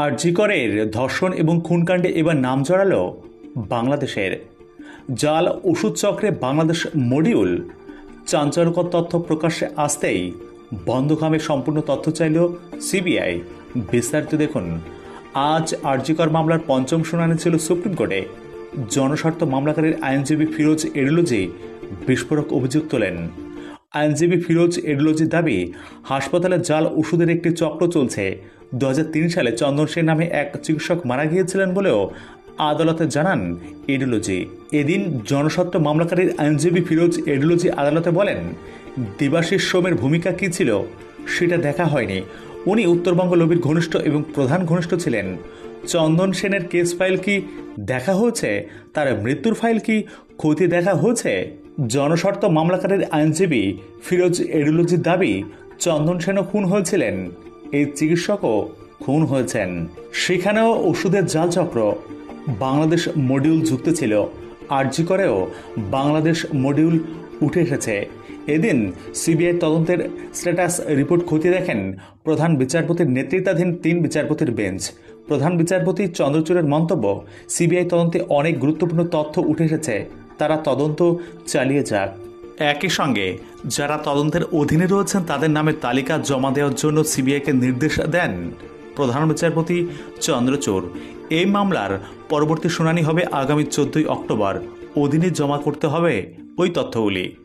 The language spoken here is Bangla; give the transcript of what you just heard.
আরজিকরের ধর্ষণ এবং খুনকাণ্ডে এবার নাম জড়ালো বাংলাদেশের। জাল ওষুধ চক্রে বাংলাদেশ মডিউল। চাঞ্চল্যকর তথ্য প্রকাশ্যে আসতেই বন্ধখামে সম্পূর্ণ তথ্য চাইল সিবিআই। বিস্তারিত দেখুন। আজ আরজিকর মামলার পঞ্চম শুনানি ছিল সুপ্রিম কোর্টে। জনস্বার্থ মামলাকারীর আইনজীবী ফিরোজ এডুলজি বিস্ফোরক অভিযোগ তোলেন। আইনজীবী ফিরোজ এডুলজির দাবি, হাসপাতালে জাল ওষুধের একটি চক্র চলছে দু হাজার তিন সালে চন্দন সেন নামে এক চিকিৎসক মারা গিয়েছিলেন বলেও আদালতে জানান এডুলজি। এদিন জনস্বার্থ মামলাকারীর আইনজীবী ফিরোজ এডুলজি আদালতে বলেন, দেবাশিস সোমের ভূমিকা কী ছিল সেটা দেখা হয়নি। উনি উত্তরবঙ্গ লবির ঘনিষ্ঠ এবং প্রধান ঘনিষ্ঠ ছিলেন। চন্দন সেনের কেস ফাইল কি দেখা হয়েছে? তার মৃত্যুর ফাইল কি ক্ষতি দেখা হয়েছে? জনস্বার্থ মামলাকারীর আইনজীবী ফিরোজ এডুলজির দাবি, চন্দন সেনও খুন হয়েছিলেন। এই চিকিৎসকও খুন হয়েছেন। সেখানেও ওষুধের জালচক্র বাংলাদেশ মডিউল যুক্ত ছিল। আরজি করেও বাংলাদেশ মডিউল উঠে এসেছে। এদিন সিবিআই তদন্তের স্ট্যাটাস রিপোর্ট খতিয়ে দেখেন প্রধান বিচারপতির নেতৃত্বাধীন তিন বিচারপতির বেঞ্চ। প্রধান বিচারপতি চন্দ্রচূড়ের মন্তব্য, সিবিআই তদন্তে অনেক গুরুত্বপূর্ণ তথ্য উঠে এসেছে। তারা তদন্ত চালিয়ে যাক। একই সঙ্গে যারা তদন্তের অধীনে রয়েছেন, তাদের নামে তালিকা জমা দেওয়ার জন্য সিবিআইকে নির্দেশ দেন। প্রধান বিচারপতি চন্দ্রচূড় এই মামলার পরবর্তী শুনানি হবে আগামী চোদ্দই অক্টোবর। অধীনে জমা করতে হবে ওই তথ্যগুলি।